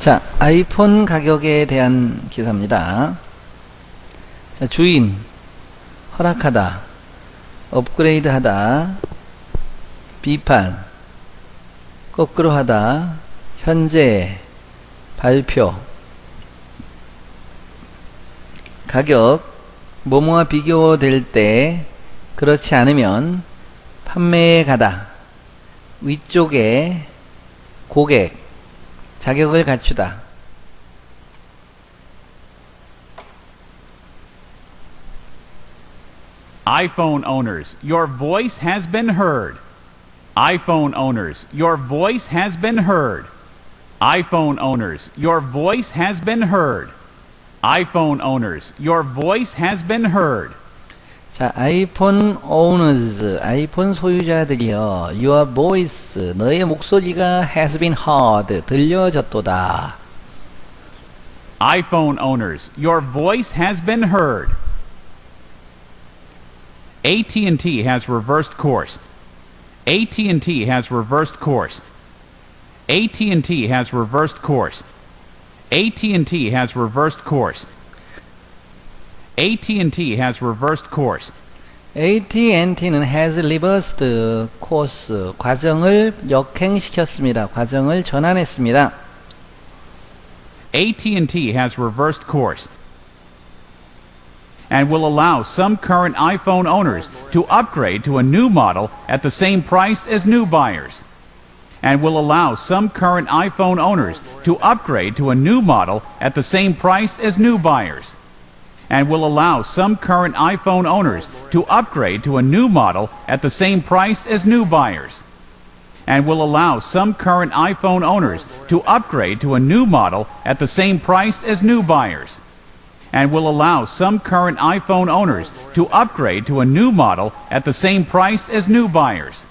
자, 아이폰 가격에 대한 기사입니다. 자, 주인, 허락하다, 업그레이드 하다, 비판, 거꾸로 하다, 현재, 발표, 가격, 뭐뭐와 비교될 때, 그렇지 않으면, 판매에 가다, 위쪽에, 고객, 자격을 갖추다. iPhone owners, your voice has been heard. iPhone owners, your voice has been heard. iPhone owners, your voice has been heard. iPhone owners, your voice has been heard. 자, 아이폰 owners, 아이폰 소유자들이여, your voice, 너의 목소리가 has been heard, 들려졌도다. iPhone owners, your voice has been heard. AT&T has reversed course. AT&T has reversed course. AT&T has reversed course. AT&T has reversed course. AT&T has reversed course. AT&T는 has reversed course, 과정을 역행시켰습니다. 과정을 전환했습니다. AT&T has reversed course and will allow some current iPhone owners to upgrade to a new model at the same price as new buyers. And will allow some current iPhone owners to upgrade to a new model at the same price as new buyers. And will allow some current iPhone owners to upgrade to a new model at the same price as new buyers. And will allow some current iPhone owners to upgrade to a new model at the same price as new buyers and will allow some current iPhone owners to upgrade to a new model at the same price as new buyers,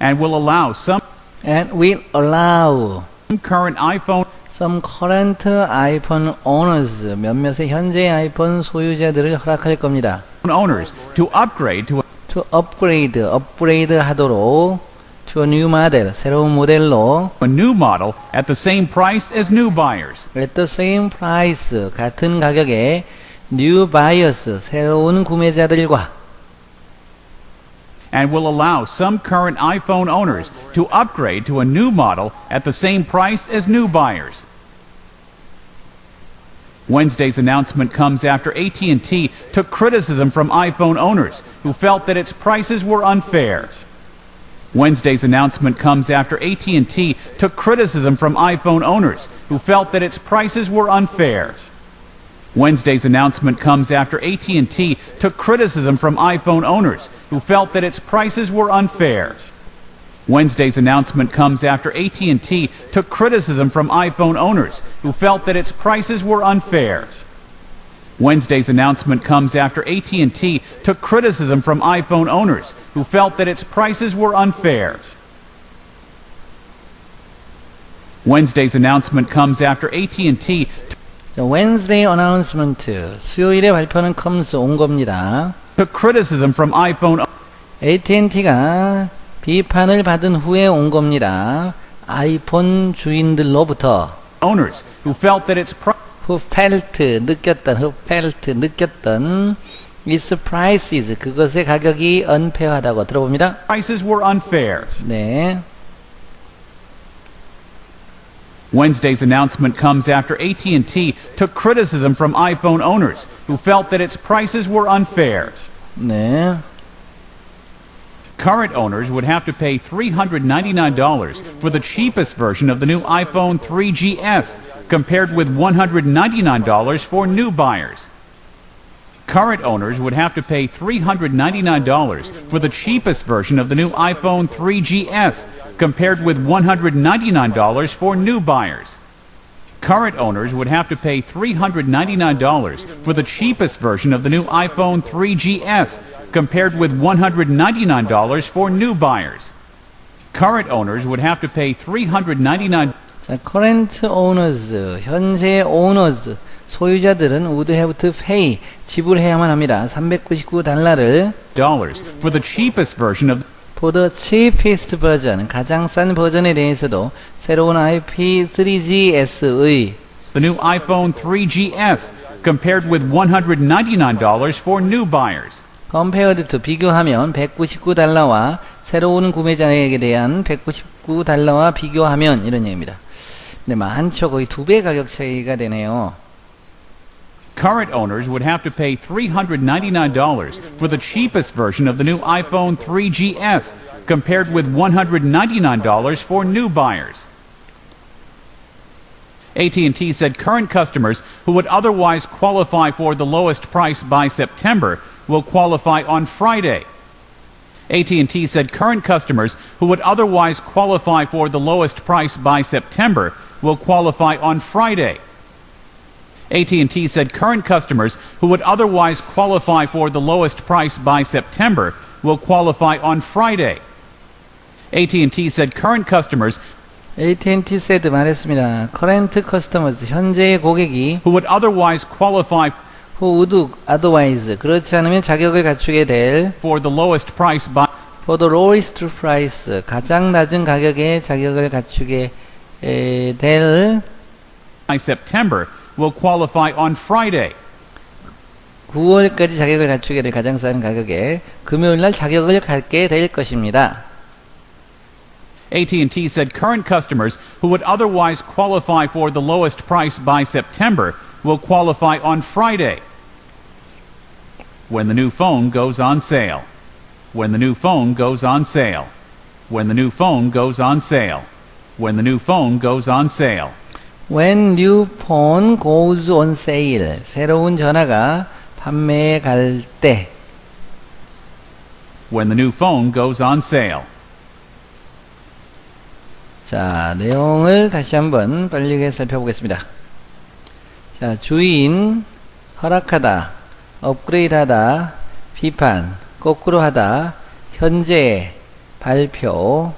and will allow some And will allow current iPhone some current iPhone owners, 몇몇의 현재 아이폰 소유자들을 허락할 겁니다. owners to upgrade to to upgrade, 업그레이드 하도록 to a new model, 새로운 모델로 a new model at the same price as new buyers, at the same price, 같은 가격에 new buyers, 새로운 구매자들과 and will allow some current iPhone owners to upgrade to a new model at the same price as new buyers. Wednesday's announcement comes after AT&T took criticism from iPhone owners who felt that its prices were unfair. Wednesday's announcement comes after AT&T took criticism from iPhone owners who felt that its prices were unfair. Wednesday's announcement comes after AT&T took criticism from iPhone owners who felt that its prices were unfair. Wednesday's announcement comes after AT&T took criticism from iPhone owners who felt that its prices were unfair. Wednesday's announcement comes after AT&T took criticism from iPhone owners who felt that its prices were unfair. Wednesday's announcement comes after AT&T 자, Wednesday announcement, 수요일에 발표는 comes 온 겁니다. took criticism from iPhone AT&T가 비판을 받은 후에 온 겁니다. 아이폰 주인들로부터 owners who felt that its who felt 느꼈던 who felt 느꼈던 its prices 그것의 가격이 unfair하다고 들어봅니다. prices were unfair. 네. Wednesday's announcement comes after AT&T took criticism from iPhone owners who felt that its prices were unfair. 네. Current owners would have to pay $399 for the cheapest version of the new iPhone 3GS compared with $199 for new buyers. Current owners would have to pay $399 for the cheapest version of the new iPhone 3GS compared with $199 for new buyers. Current owners would have to pay $399 for the cheapest version of the new iPhone 3GS compared with $199 for new buyers. Current owners would have to pay $399 자, current owners, 현재 owners, 소유자들은 would have to pay, 지불해야만 합니다. 399달러를 for the cheapest version of For the cheapest version, 가장 싼 버전에 대해서도 새로운 IP 3GS의 The new iPhone 3GS compared with $199 for new buyers. compared to 비교하면 199달러와 새로운 구매자에게 대한 199달러와 비교하면 이런 얘기입니다. 네, 많죠. 거의 두 배 가격 차이가 되네요. Current owners would have to pay $399 for the cheapest version of the new iPhone 3GS compared with $199 for new buyers. AT&T said current customers who would otherwise qualify for the lowest price by September will qualify on Friday. AT&T said current customers who would otherwise qualify for the lowest price by September will qualify on Friday. AT&T said current customers who would otherwise qualify for the lowest price by September will qualify on Friday. AT&T said current customers AT&T said 말했습니다. current customers, 현재의 고객이 who would otherwise qualify who would otherwise, 그렇지 않으면 자격을 갖추게 될 for the lowest price by for the lowest price, 가장 낮은 가격에 자격을 갖추게 에, 될 September will qualify on Friday. 9월까지 자격을 갖추게 될 가장 싼 가격에 금요일 날 자격을 갖게 될 것입니다. AT&T said current customers who would otherwise qualify for the lowest price by September will qualify on Friday when the new phone goes on sale. When the new phone goes on sale. When the new phone goes on sale. When the new phone goes on sale. When new phone goes on sale, 새로운 전화가 판매에 갈 때, When the new phone goes on sale. 자, 내용을 다시 한번 빨리 살펴보겠습니다. 자, 주인, 허락하다, 업그레이드하다, 비판, 거꾸로 하다, 현재, 발표,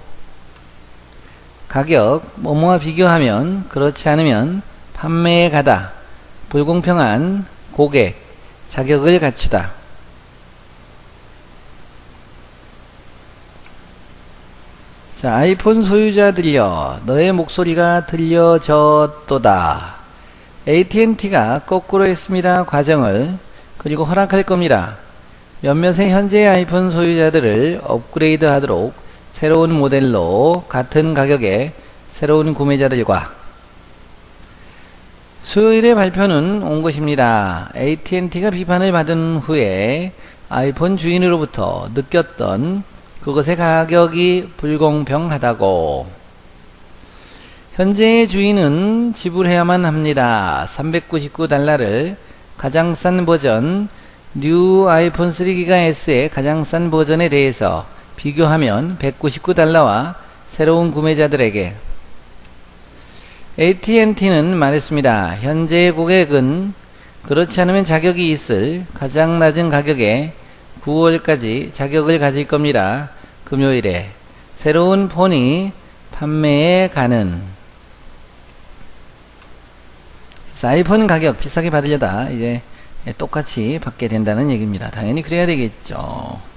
가격, 뭐뭐와 비교하면, 그렇지 않으면, 판매에 가다, 불공평한, 고객, 자격을 갖추다. 자, 아이폰 소유자들여, 너의 목소리가 들려졌도다. AT&T가 거꾸로 했습니다. 과정을. 그리고 허락할 겁니다. 몇몇의 현재 아이폰 소유자들을 업그레이드 하도록 새로운 모델로 같은 가격에 새로운 구매자들과 수요일의 발표는 온 것입니다. AT&T가 비판을 받은 후에 아이폰 주인으로부터 느꼈던 그것의 가격이 불공평하다고. 현재의 주인은 지불해야만 합니다. 399달러를 가장 싼 버전 뉴 아이폰 3기가 S의 가장 싼 버전에 대해서 비교하면 199달러와 새로운 구매자들에게 AT&T는 말했습니다. 현재의 고객은 그렇지 않으면 자격이 있을 가장 낮은 가격에 9월까지 자격을 가질 겁니다. 금요일에 새로운 폰이 판매에 가는 아이폰 가격 비싸게 받으려다 이제 똑같이 받게 된다는 얘기입니다. 당연히 그래야 되겠죠.